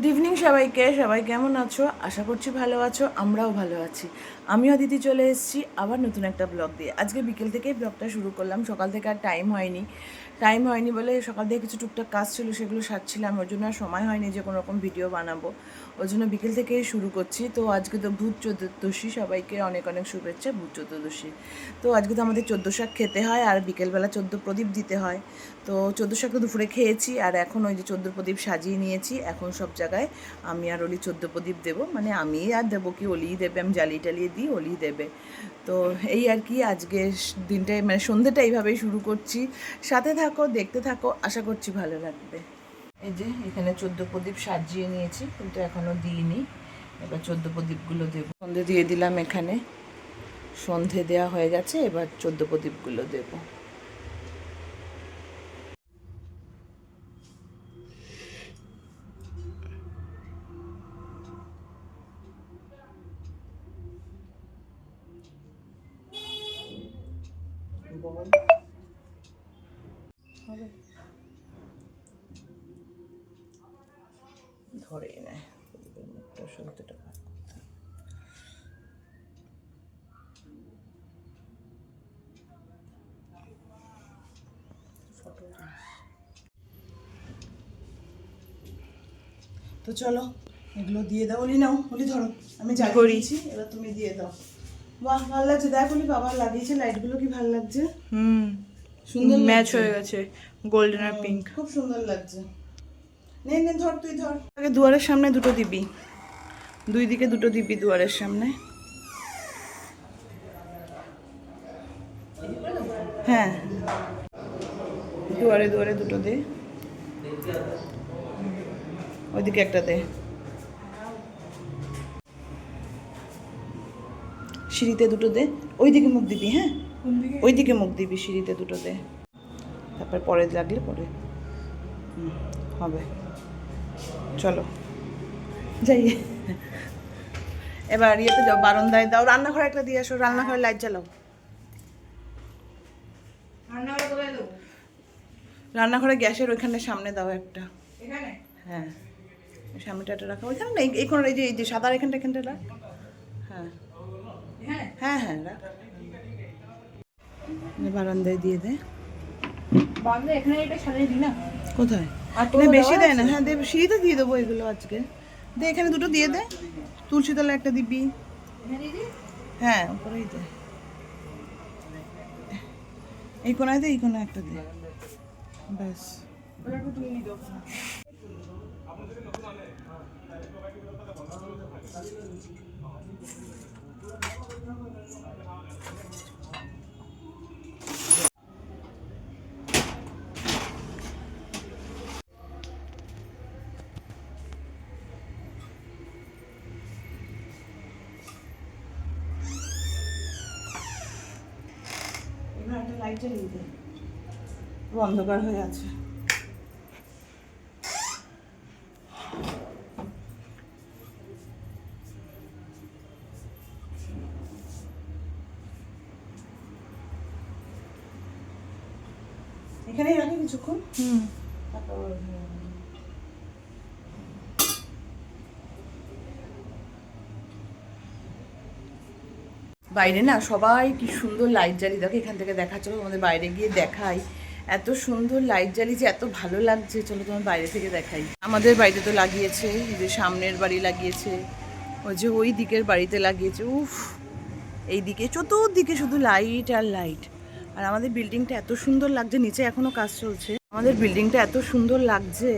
Good evening সবাইকে সবাই কেমন আছো? আশা করছি ভালো আছো আমরাও ভালো আছি। আমিও দিদি চলে এসেছি আবার নতুন একটা ব্লগ দিয়ে। আজকে বিকেল থেকেই ব্লগটা শুরু করলাম। সকাল থেকে আর টাইম হয়নি। টাইম হয়নি বলে সকাল থেকে কিছু টুকটাক কাজ ছিল, সেগুলো সারছিলাম। ওই জন্য আর সময় হয়নি যে কোনো রকম ভিডিও বানাবো। ওই জন্য বিকেল থেকেই শুরু করছি। তো আজকে তো ভূত চতুর্দশী, সবাইকে অনেক অনেক শুভেচ্ছা, ভূত চতুর্দশী। তো আজকে তো আমাদের চোদ্দ শাক খেতে হয় আর বিকেলবেলা চোদ্দ প্রদীপ দিতে হয়। তো চোদ্দ শাক তো দুপুরে খেয়েছি আর এখন ওই যে চোদ্দ প্রদীপ সাজিয়ে নিয়েছি। এখন সব জায়গায় আমি আর অলি চোদ্দ প্রদীপ দেবো। মানে আমি আর দেবো কি, অলিই দেবে, আমি জ্বালিয়ে টালিয়ে দিই অলি দেবে। তো এই আর কি আজকে দিনটা মানে সন্ধ্যেটা এইভাবেই শুরু করছি। সাথে থাকো, দেখতে থাকো, আশা করছি ভালো লাগবে। এই যে এখানে চোদ্দ প্রদীপ সাজিয়ে নিয়েছি, কিন্তু এখনও দিইনি। এবার চোদ্দ প্রদীপগুলো দেব। সন্ধে দিয়ে দিলাম এখানে। সন্ধে দেওয়া হয়ে গেছে, এবার চোদ্দ প্রদীপগুলো দেবো। ধরেই নেয় মুখটা সত্যটা তো চলো এগুলো দিয়ে দাও। ওলি নাও ওলি ধরো আমি যা করিয়েছি এবার তুমি দিয়ে দাও। বাহ ভালো লাগছে। দেখ ওলি বাবা লাগিয়েছে লাইটগুলো কি ভালো লাগছে? হুম। সুন্দর ম্যাচ হয়ে গেছে। গোল্ডেন আর পিঙ্ক খুব সুন্দর লাগছে। নে নে ধর তুই ধর। আগে দুয়ারের সামনে দুটো দিবি। দুই দিকে দুটো দিবি দুয়ারের সামনে। হ্যাঁ। দুয়ারে দুয়ারে দুটো দে। ওইদিকে একটা দে। সিঁড়িতে দুটো দে। ওইদিকে মুখ দিবি হ্যাঁ? ওইদিকে মুখ দিবি সিঁড়িতে দুটো দে। তারপর পরে লাগলে পরে। হবে। চলো। যাই। এবার ইয়েতে যাও বারান্দায় দাও। রান্নাঘরে একটা দিয়ে আসো রান্নাঘরে লাইট জ্বালাও। রান্নাঘরে গ্যাসের ওইখানে সামনে দাও একটা। হ্যাঁ। সামনেটা একটা রাখো। ওইখানে না এই- এই এই যে এই যে সাদার এখানটা এখানটা রাখ। হ্যাঁ। হ্যাঁ হ্যাঁ রাখ। বারান্দায় দিয়ে দে। বাংলা এখানে এটা সারিয়ে দিই না? কোথায়? আর না বেশি দেয় না। হ্যাঁ দেব সিঁড়িতে দিয়ে দেবো এগুলো আজকে। দে এখানে দুটো দিয়ে দে। তুলসী তলা একটা দিবি। হ্যাঁ উপরেই দে। এই কোনায় দে এই কোনায় একটা দে। ব্যাস। অন্ধকার হয়ে আছে। এখানেই রাখি কিছুক্ষণ। হুম। তারপর বাইরে না সবাই কি সুন্দর লাইট জ্বালি দেখো এখান থেকে দেখা চলো আমাদের বাইরে গিয়ে দেখাই। এত সুন্দর লাইট জ্বালিয়েছে এত ভালো লাগছে। চলো তোমার বাইরে থেকে দেখাই। আমাদের বাড়িতে তো লাগিয়েছে যে সামনের বাড়ি লাগিয়েছে, ওই যে ওই দিকের বাড়িতে লাগিয়েছে, উফ। এই দিকে, চতুর্দিকে শুধু লাইট আর লাইট আর আমাদের বিল্ডিংটা এত সুন্দর লাগছে, নিচে এখনও কাজ চলছে। আমাদের বিল্ডিংটা এত সুন্দর লাগছে,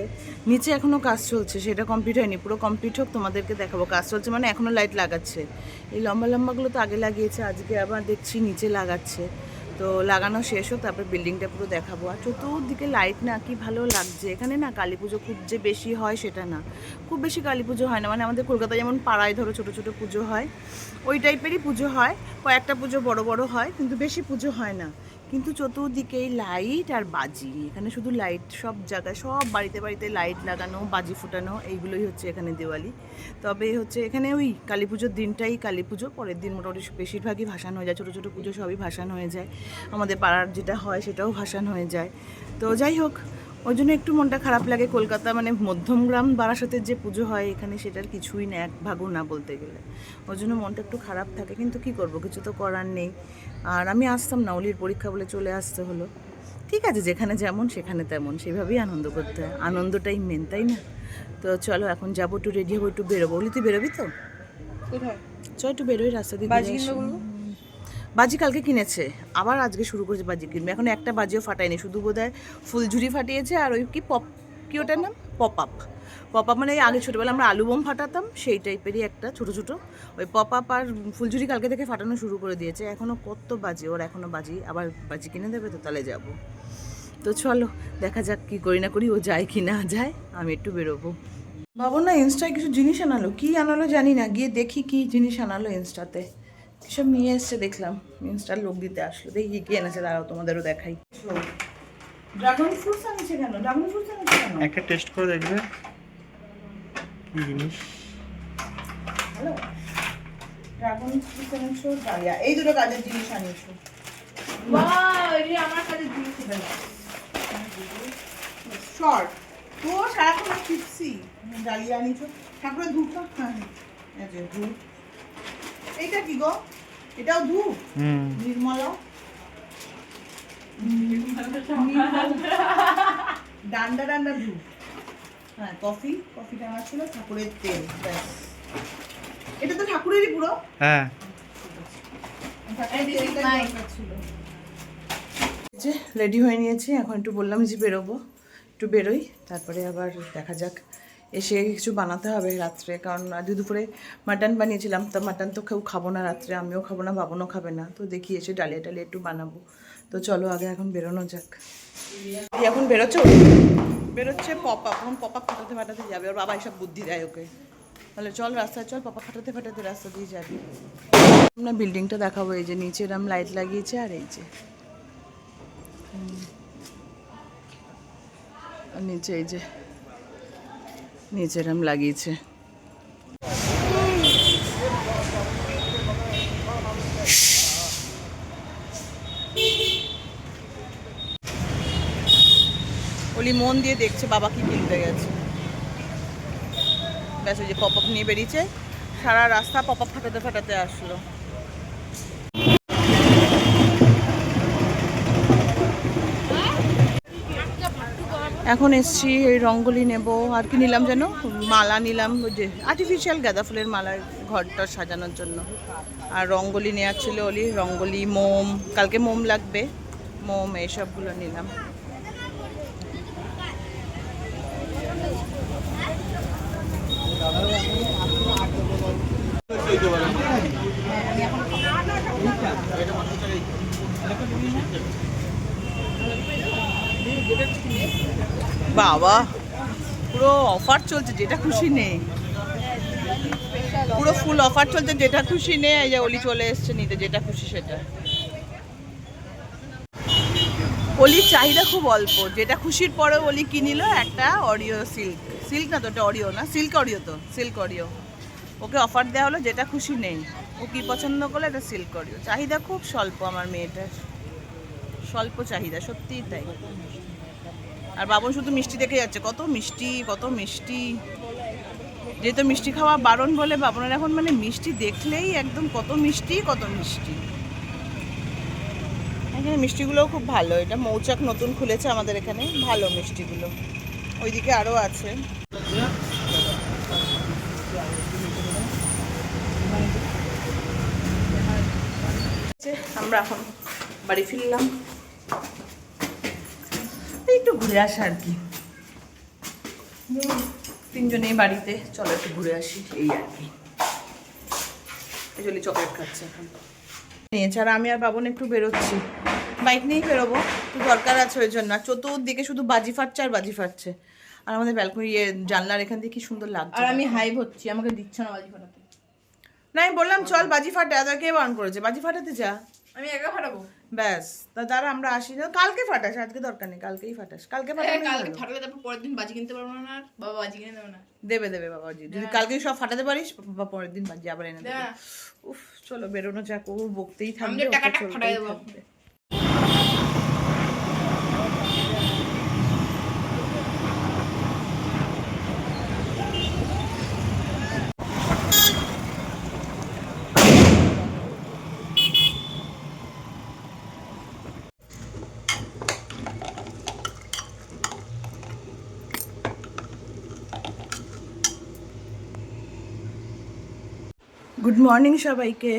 নিচে এখনও কাজ চলছে, সেটা কমপ্লিট হয়নি। পুরো কমপ্লিট হোক, তোমাদেরকে দেখাবো। কাজ চলছে মানে এখনও লাইট লাগাচ্ছে। এই লম্বা লম্বাগুলো তো আগে লাগিয়েছে, আজকে আবার দেখছি নিচে লাগাচ্ছে। তো লাগানো শেষ হোক, তারপর বিল্ডিংটা পুরো দেখাবো। আর চতুর্দিকে লাইট না, কি ভালো লাগছে। এখানে না কালী পুজো খুব যে বেশি হয় সেটা না। খুব বেশি কালী পুজো হয় না। মানে আমাদের কলকাতায় যেমন পাড়ায় ধরো ছোটো ছোটো পুজো হয়, ওই টাইপেরই পুজো হয়। কয়েকটা পুজো বড় বড় হয়, কিন্তু বেশি পুজো হয় না। কিন্তু চতুর্দিকেই লাইট আর বাজি, এখানে শুধু লাইট সব জায়গায়, সব বাড়িতে বাড়িতে লাইট লাগানো, বাজি ফোটানো, এইগুলোই হচ্ছে এখানে দিওয়ালি। তবে হচ্ছে এখানে ওই কালী পুজোর দিনটাই কালী পুজো, পরের দিন মোটামুটি বেশিরভাগই ভাসান হয়ে যায়, ছোটো ছোটো পুজো সবই ভাসান হয়ে যায়। আমাদের পাড়ার যেটা হয় সেটাও ভাসান হয়ে যায়। তো যাই হোক ওই জন্য একটু মনটা খারাপ লাগে কলকাতা মানে মধ্যমগ্রাম বারাসাতের যে পুজো হয় এখানে সেটার কিছুই না এক ভাগও না বলতে গেলে। ওই জন্য মনটা একটু খারাপ থাকে কিন্তু কি করব কিছু তো করার নেই। আর আমি আসতাম না অলির পরীক্ষা বলে চলে আসতে হলো। ঠিক আছে যেখানে যেমন সেখানে তেমন সেভাবেই আনন্দ করতে হয়। আনন্দটাই মেন তাই না? তো চলো এখন যাব একটু রেডি হব একটু বেরোবো। অলি তুই বেরোবি তো? কোথায়? চল একটু বেরোই রাস্তা দিয়ে বাজি কালকে কিনেছে। আবার আজকে শুরু করেছে বাজি কিনবে। এখন একটা বাজিও ফাটায়নি। শুধু বোধহয় ফুলঝুরি ফাটিয়েছে আর ওই কি পপ, কি ওটার নাম? পপ আপ পপ আপ মানে আগে ছোটোবেলা আমরা আলু বোম ফাটাতাম, সেই টাইপেরই একটা ছোটো ছোটো। ওই পপ আপ আর ফুলঝুরি কালকে থেকে ফাটানো শুরু করে দিয়েছে। এখনও কত বাজি, ওর এখনও বাজি। আবার বাজি কিনে দেবে তো তাহলে যাব। তো চলো, দেখা যাক কি করি না করি, ও যায় কি না যায়। আমি একটু বেরোবো। বাবু না ইনস্টায় কিছু জিনিস আনালো? কি আনালো জানি না। গিয়ে দেখি কি জিনিস আনালো ইনস্টাতে সব নিয়ে এসছে দেখলাম। ইনস্টার লোক দিতে আসলো। দেখি কি এনেছে দাঁড়াও তোমাদেরও দেখাই। ড্রাগন ফ্রুটস আনছে কেন? ড্রাগন ফ্রুটস আনছে কেন? একটা টেস্ট করে দেখবে। কি জিনিস? হ্যালো? ড্রাগন ফ্রুটস এনেছো ডালিয়া। এই দুটো কাজের জিনিস আনিয়েছো বাহ এই আমার কাছে জিনিস শর্ট তো সারাক্ষণ চিপসি ডালিয়া আনিয়েছো ঠাকুরের ধূপটা? হ্যাঁ। এই যে ধূপ। এইটা কি গো? এটাও ধূপ? নির্মলা। ডান্ডা ডান্ডা ধূপ। হ্যাঁ কফি। কফিটা আমার ছিল ঠাকুরের তেল ব্যাস। এটা তো ঠাকুরেরই পুরো? হ্যাঁ। যে রেডি হয়ে নিয়েছি এখন একটু বললাম যে বেরোবো। একটু বেরোই তারপরে আবার দেখা যাক। এসে কিছু বানাতে হবে রাত্রে। কারণ আজ দুপুরে মাটন বানিয়েছিলাম, তা মাটন তো কেউ খাব না রাত্রে, আমিও খাব না, বাবনও খাবে না। তো দেখি এসে ডালিয়া টালিয়া একটু বানাবো। তো চলো আগে এখন বেরোনো যাক। এখন বেরোচ্ছ? বেরোচ্ছে পপ এখন পপ ফাটাতে ফাটাতে যাবে। ওর বাবা এসব বুদ্ধি দেয় ওকে। তাহলে চল রাস্তায়, চল পপা ফাটাতে ফাটাতে রাস্তা দিয়ে যাবি। আমরা বিল্ডিংটা দেখাবো, এই যে নিচে এরম লাইট লাগিয়েছে আর এই যে। নিচে এই যে নিচে এরম লাগিয়েছে। ওলি মন দিয়ে দেখছে বাবা কি কিনতে গেছে। ব্যাস ওই যে পপ নিয়ে বেরিয়েছে, সারা রাস্তা পপ আপ ফাটাতে ফাটাতে আসলো। এখন এসছি, এই রঙ্গোলি নেব। আর কি নিলাম যেন? মালা নিলাম যে আর্টিফিশিয়াল গাঁদা ফুলের মালার ঘরটা সাজানোর জন্য। আর রঙ্গোলি নেওয়ার ছিল ওলি রঙ্গোলি, মোম, কালকে মোম লাগবে। মোম, এইসবগুলো নিলাম। বাবা, পুরো অফার চলছে, যেটা খুশি নেই পুরো ফুল অফার চলছে, যেটা খুশি নেই এই যে অলি চলে এসছে, নিতে যেটা খুশি সেটা। অলির চাহিদা খুব অল্প, যেটা খুশির পরে অলি কি নিল একটা অরিও সিল্ক সিল্ক না তো, ওটা অরিও না সিল্ক অরিও তো সিল্ক অরিও ওকে অফার দেওয়া হলো, যেটা খুশি নেই। ও কি পছন্দ করল একটা সিল্ক অরিও চাহিদা খুব স্বল্প আমার মেয়েটার। স্বল্প চাহিদা, সত্যিই তাই। আর বাবন শুধু মিষ্টি দেখে যাচ্ছে। কত মিষ্টি কত মিষ্টি। যেহেতু মিষ্টি খাওয়া বারণ বলে বাবনের, এখন মানে মিষ্টি দেখলেই একদম কত মিষ্টি কত মিষ্টি। এখানে মিষ্টিগুলোও খুব ভালো। এটা মৌচাক নতুন খুলেছে আমাদের এখানে। ভালো মিষ্টিগুলো। ওইদিকে আরও আছে। আমরা এখন বাড়ি ফিরলাম। একটু ঘুরে আসা আর কি। তিনজনেই বাড়িতে চলো একটু ঘুরে আসি এই আর কি। এই জন্য চকলেট খাচ্ছে এখন। আর আমি আর বাবন একটু বেরোচ্ছি। বাইক নিয়েই বেরোবো একটু দরকার আছে ওই জন্য। চতুর্দিকে শুধু বাজি ফাটছে আর বাজি ফাটছে। আর আমাদের ব্যালকনি জানলার এখান দিয়ে কি সুন্দর লাগছে। আর আমি হাইভ হচ্ছি আমাকে দিচ্ছে না বাজি ফাটাতে। না আমি বললাম চল বাজি ফাটে আর কে বারণ করেছে। বাজি ফাটাতে যা। আমি একা ফাটাবো? ব্যাস তা দ্বারা আমরা আসি না। কালকে ফাটাস আজকে দরকার নেই কালকেই ফাটাস। কালকে ফাটাস কালকে। ফাটালে তারপর পরের দিন বাজি কিনতে পারব না আর বাবা বাজি কিনে দেবে না। দেবে দেবে বাবাজি যদি কালকেই সব ফাটাতে পারিস বা পরের দিন বাজি আবার এনে দেবে। দেবে উফ চলো বেরোনো যাক ও বকতেই থাকবে টাকাটা ফাটাই দেবো। গুড মর্নিং সবাইকে।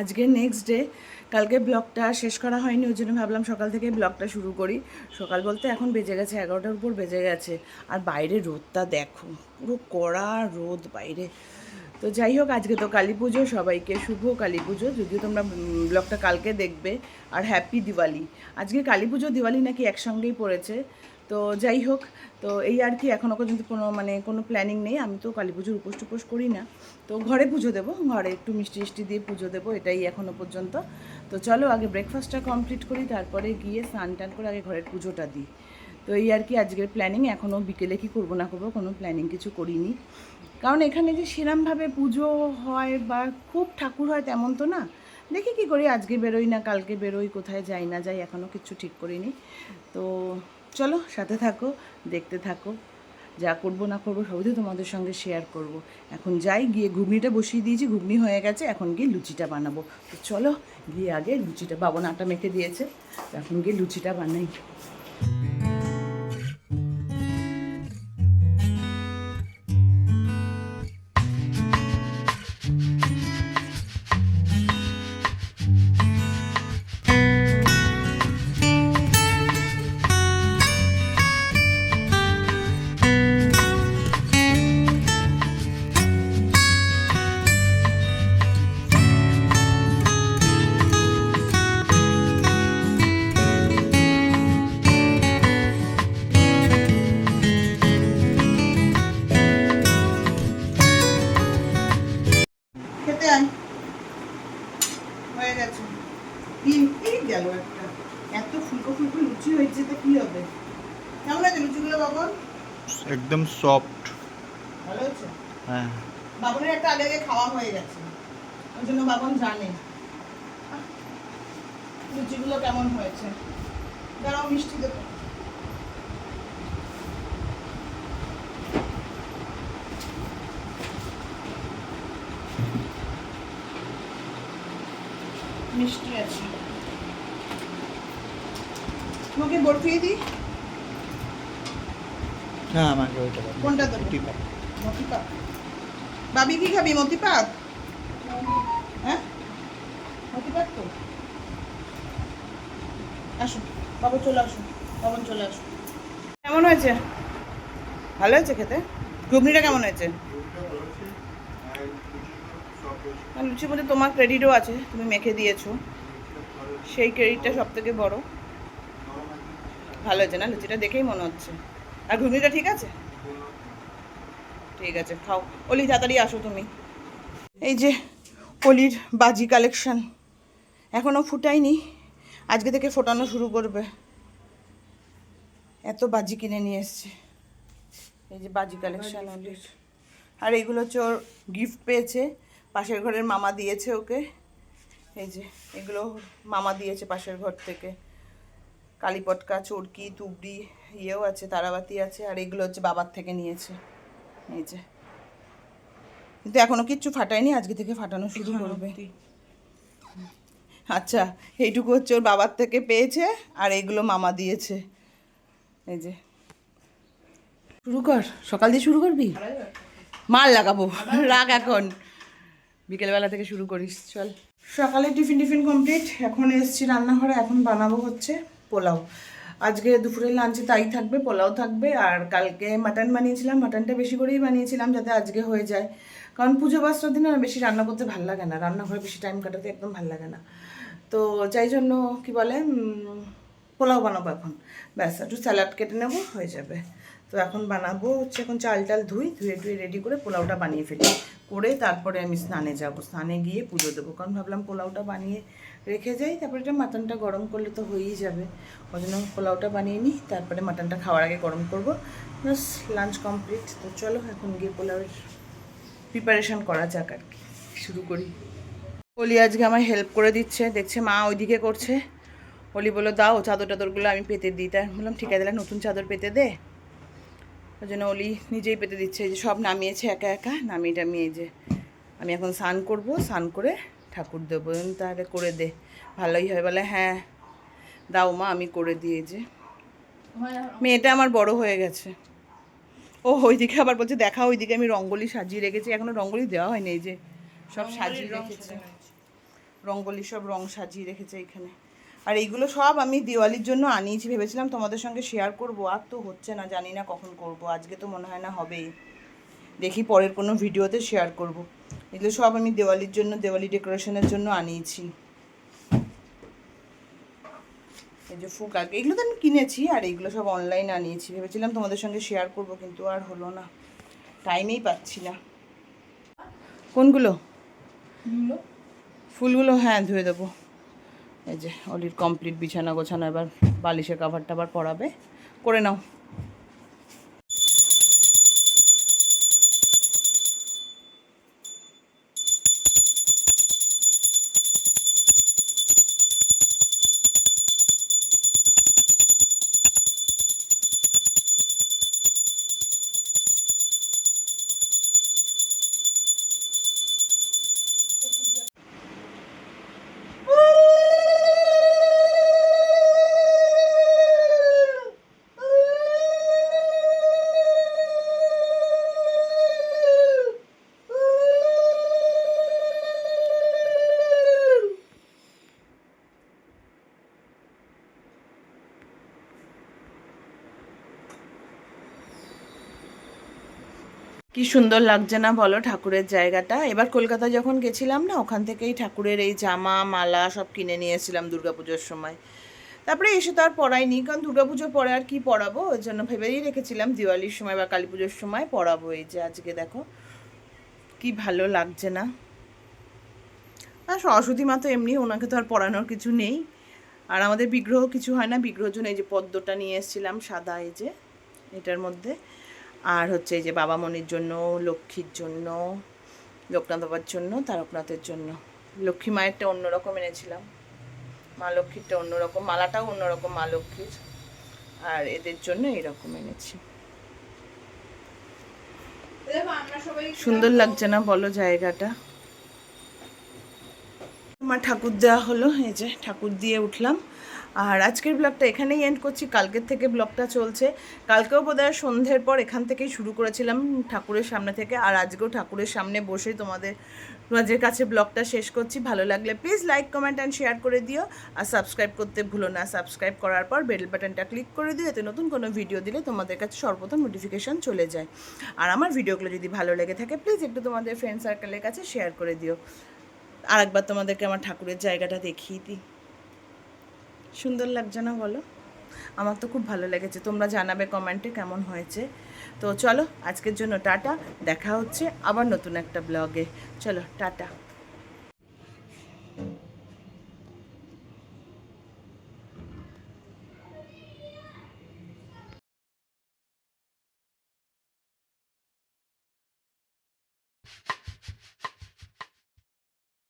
আজকে নেক্সট ডে কালকে ব্লগটা শেষ করা হয়নি, ওই জন্য ভাবলাম সকাল থেকে ব্লগটা শুরু করি। সকাল বলতে এখন বেজে গেছে, এগারোটার উপর বেজে গেছে। আর বাইরে রোদটা দেখো, পুরো কড়া রোদ বাইরে। তো যাই হোক, আজকে তো কালী পুজো, সবাইকে শুভ কালী পুজো। যদিও তোমরা ব্লগটা কালকে দেখবে। আর হ্যাপি দিওয়ালি। আজকে কালী পুজো, দিওয়ালি নাকি একসঙ্গেই পড়েছে। তো যাই হোক, তো এই আর কি এখনও পর্যন্ত কোনো মানে কোনো প্ল্যানিং নেই। আমি তো কালী পুজোর উপোস টুপোস করি না। তো ঘরে পুজো দেবো, ঘরে একটু মিষ্টি মিষ্টি দিয়ে পুজো দেবো, এটাই এখনও পর্যন্ত। তো চলো আগে ব্রেকফাস্টটা কমপ্লিট করি, তারপরে গিয়ে স্নান টান করে আগে ঘরের পুজোটা দিই। তো এই আর কি আজকের প্ল্যানিং এখনও বিকেলে কি করব না করব কোনো প্ল্যানিং কিছু করিনি। কারণ এখানে যে সেরমভাবে পুজো হয় বা খুব ঠাকুর হয় তেমন তো না। দেখি কি করি, আজকে বেরোই না, কালকে বেরোই, কোথায় যাই না যাই এখনও কিছু ঠিক করিনি। তো চলো সাথে থাকো, দেখতে থাকো। যা করব না করব সবই তো তোমাদের সঙ্গে শেয়ার করব। এখন যাই, গিয়ে ঘুগনিটা বসিয়ে দিয়েছি, ঘুগনি হয়ে গেছে, এখন গিয়ে লুচিটা বানাবো। তো চলো, গিয়ে আগে লুচিটা বাবন আটা মেখে দিয়েছে, এখন গিয়ে লুচিটা বানাই। লুচি হয়েছে তো কি হবে? কেমন আছে লুচিগুলো বাবন? একদম সফট ভালো হয়েছে হ্যাঁ। বাবনের একটা আগে আগে খাওয়া হয়ে গেছে। ওই জন্য বাবন জানে। লুচিগুলো কেমন হয়েছে? দাঁড়াও মিষ্টি দেবো। মিষ্টি আছে। তোমাকে বরফিয়ে দিই? হ্যাঁ আমাকে ওইটা দাও। কোনটা দেবো? রুটি পাক। মতি বাবি কি খাবি মতি পাক হ্যাঁ? মতি পাক তো। আসো বাবু চলে আসো বাবন চলে আসো কেমন হয়েছে? ভালো হয়েছে খেতে? ঘুগনিটা কেমন হয়েছে? লুচির মধ্যে তোমার ক্রেডিটও আছে তুমি মেখে দিয়েছ। সেই ক্রেডিটটা সব থেকে বড়। ভালো হয়েছে না? লুচিটা দেখেই মনে হচ্ছে। আর ঘুগনিটা ঠিক আছে? ঠিক আছে খাও। অলি তাড়াতাড়ি আসো তুমি। এই যে অলির বাজি কালেকশন এখনও ফুটায়নি। আজকে থেকে ফোটানো শুরু করবে। এত বাজি কিনে নিয়ে এসছে। এই যে বাজি কালেকশন অলির। আর এইগুলো হচ্ছে ওর গিফট পেয়েছে। পাশের ঘরের মামা দিয়েছে ওকে। এই যে এগুলো মামা দিয়েছে পাশের ঘর থেকে। কালীপটকা চরকি তুবড়ি ইয়েও আছে তারাবাতি আছে আর এগুলো হচ্ছে বাবার থেকে নিয়েছে। এই যে। কিন্তু এখনও কিচ্ছু ফাটায়নি আজকে থেকে ফাটানো শুরু করবে। আচ্ছা এইটুকু হচ্ছে ওর বাবার থেকে পেয়েছে আর এগুলো মামা দিয়েছে। এই যে। শুরু কর সকাল দিয়ে শুরু করবি? মাল লাগাবো রাগ এখন। বিকেলবেলা থেকে শুরু করিস চল। সকালে টিফিন টিফিন কমপ্লিট এখন এসছি রান্নাঘরে এখন বানাবো হচ্ছে পোলাও। আজকে দুপুরের লাঞ্চে তাই থাকবে, পোলাও থাকবে। আর কালকে মাটন বানিয়েছিলাম মাটনটা বেশি করেই বানিয়েছিলাম যাতে আজকে হয়ে যায়। কারণ পুজো বাস্তার দিনে বেশি রান্না করতে ভালো লাগে না। রান্নাঘরে বেশি টাইম কাটাতে একদম ভালো লাগে না। তো যাই জন্য কি বলে পোলাও বানাবো এখন। ব্যাস, একটু স্যালাড কেটে নেব, হয়ে যাবে। তো এখন বানাবো হচ্ছে এখন চাল টাল ধুই, ধুয়ে ধুয়ে রেডি করে পোলাওটা বানিয়ে ফেলি। করে তারপরে আমি স্নানে যাব। স্নানে গিয়ে পুজো দেবো। কারণ ভাবলাম পোলাওটা বানিয়ে রেখে যাই। তারপরে এটা মাটনটা গরম করলে তো হয়েই যাবে। ওই জন্য পোলাওটা বানিয়ে নিই। তারপরে মাটনটা খাওয়ার আগে গরম করব। ব্যাস লাঞ্চ কমপ্লিট তো চলো এখন গিয়ে পোলাওয়ের প্রিপারেশন করা যাক আর কি। শুরু করি। অলি আজকে আমার হেল্প করে দিচ্ছে। দেখছে মা ওইদিকে করছে। অলি বলো দাও চাদর টাদরগুলো আমি পেতে দিই। তাই বললাম, ঠিক আছে নতুন চাদর পেতে দে। ওই জন্য অলি নিজেই পেতে দিচ্ছে এই যে সব নামিয়েছে একা একা নামিয়ে টামিয়ে যে আমি এখন স্নান করব স্নান করে ঠাকুর দেবো। তাহলে করে দে ভালোই হয়। বলে হ্যাঁ দাও মা আমি করে দিয়ে যে। মেয়েটা আমার বড় হয়ে গেছে। ও ওইদিকে আবার বলছে দেখা ওইদিকে আমি রঙ্গোলি সাজিয়ে রেখেছি এখনও রঙ্গোলি দেওয়া হয়নি এই যে। সব সাজিয়ে রেখেছে। রঙ্গোলি সব রং সাজিয়ে রেখেছে এখানে। আর এইগুলো সব আমি দিওয়ালির জন্য আনিয়েছি ভেবেছিলাম তোমাদের সঙ্গে শেয়ার করব আর তো হচ্ছে না জানি না কখন করব আজকে তো মনে হয় না হবেই। দেখি পরের কোনো ভিডিওতে শেয়ার করব। এগুলো সব আমি দেওয়ালির জন্য দেওয়ালি ডেকোরেশনের জন্য আনিয়েছি। এই যে ফুক আগে এগুলো তো আমি কিনেছি আর এইগুলো সব অনলাইনে আনিয়েছি ভেবেছিলাম তোমাদের সঙ্গে শেয়ার করব কিন্তু আর হলো না। টাইমেই পাচ্ছি না। কোনগুলো? ফুলগুলো হ্যাঁ ধুয়ে দেবো। এই যে অলির কমপ্লিট বিছানা গোছানো এবার বালিশের কাভার টাভার পরাবে। করে নাও। সুন্দর লাগছে না বলো ঠাকুরের জায়গাটা? এবার কলকাতা যখন গেছিলাম না, ওখান থেকেই ঠাকুরের এই জামা, মালা সব কিনে নিয়ে এসেছিলাম দুর্গাপুজোর সময়। তারপরে এসে তো আর পড়াইনি কারণ দুর্গাপুজোর পরে আর কি পড়াবো? ওই জন্য ভেবেই রেখেছিলাম দিওয়ালির সময় বা কালী পুজোর সময় পড়াবো এই যে আজকে দেখো। কি ভালো লাগছে না। আর সরস্বতী মা তো এমনি, ওনাকে তো আর পড়ানোর কিছু নেই। আর আমাদের বিগ্রহ কিছু হয় না বিগ্রহের জন্য এই যে পদ্মটা নিয়ে এসেছিলাম সাদা এই যে, এটার মধ্যে। আর হচ্ছে যে বাবা মনির জন্য, লক্ষ্মীর জন্য, লোকনাথ বাবার জন্য, তারকনাথের জন্য। লক্ষ্মী মায়েরটা অন্যরকম এনেছিলাম। মা লক্ষ্মীরটা অন্যরকম, মালাটাও অন্যরকম মা লক্ষ্মীর। আর এদের জন্য এরকম এনেছি। সুন্দর লাগছে না? বলো জায়গাটা। আমার ঠাকুর দেওয়া হলো, এই যে ঠাকুর দিয়ে উঠলাম। আর আজকের ব্লগটা এখানেই এন্ড করছি। কালকের থেকে ব্লগটা চলছে। কালকেও বোধহয় সন্ধ্যের পর এখান থেকেই শুরু করেছিলাম ঠাকুরের সামনে থেকে। আর আজকেও ঠাকুরের সামনে বসে তোমাদের তোমাদের কাছে ব্লগটা শেষ করছি। ভালো লাগলে please like comment and share করে দিও। আর সাবস্ক্রাইব করতে ভুলো না। সাবস্ক্রাইব করার পর বেল বাটনটা ক্লিক করে দিও। এতে নতুন কোনো ভিডিও দিলে তোমাদের কাছে সর্বপ্রথম নোটিফিকেশান চলে যায়। আর আমার ভিডিওগুলো যদি ভালো লেগে থাকে প্লিজ একটু তোমাদের ফ্রেন্ড সার্কেলের কাছে শেয়ার করে দিও। আর একবার তোমাদেরকে আমার ঠাকুরের জায়গাটা দেখিয়ে দিই। সুন্দর লাগছে না বলো? আমার তো খুব ভালো লেগেছে। তোমরা জানাবে কমেন্টে কেমন হয়েছে। তো চলো, আজকের জন্য টাটা। দেখা হচ্ছে আবার নতুন একটা ব্লগে। চলো, টাটা।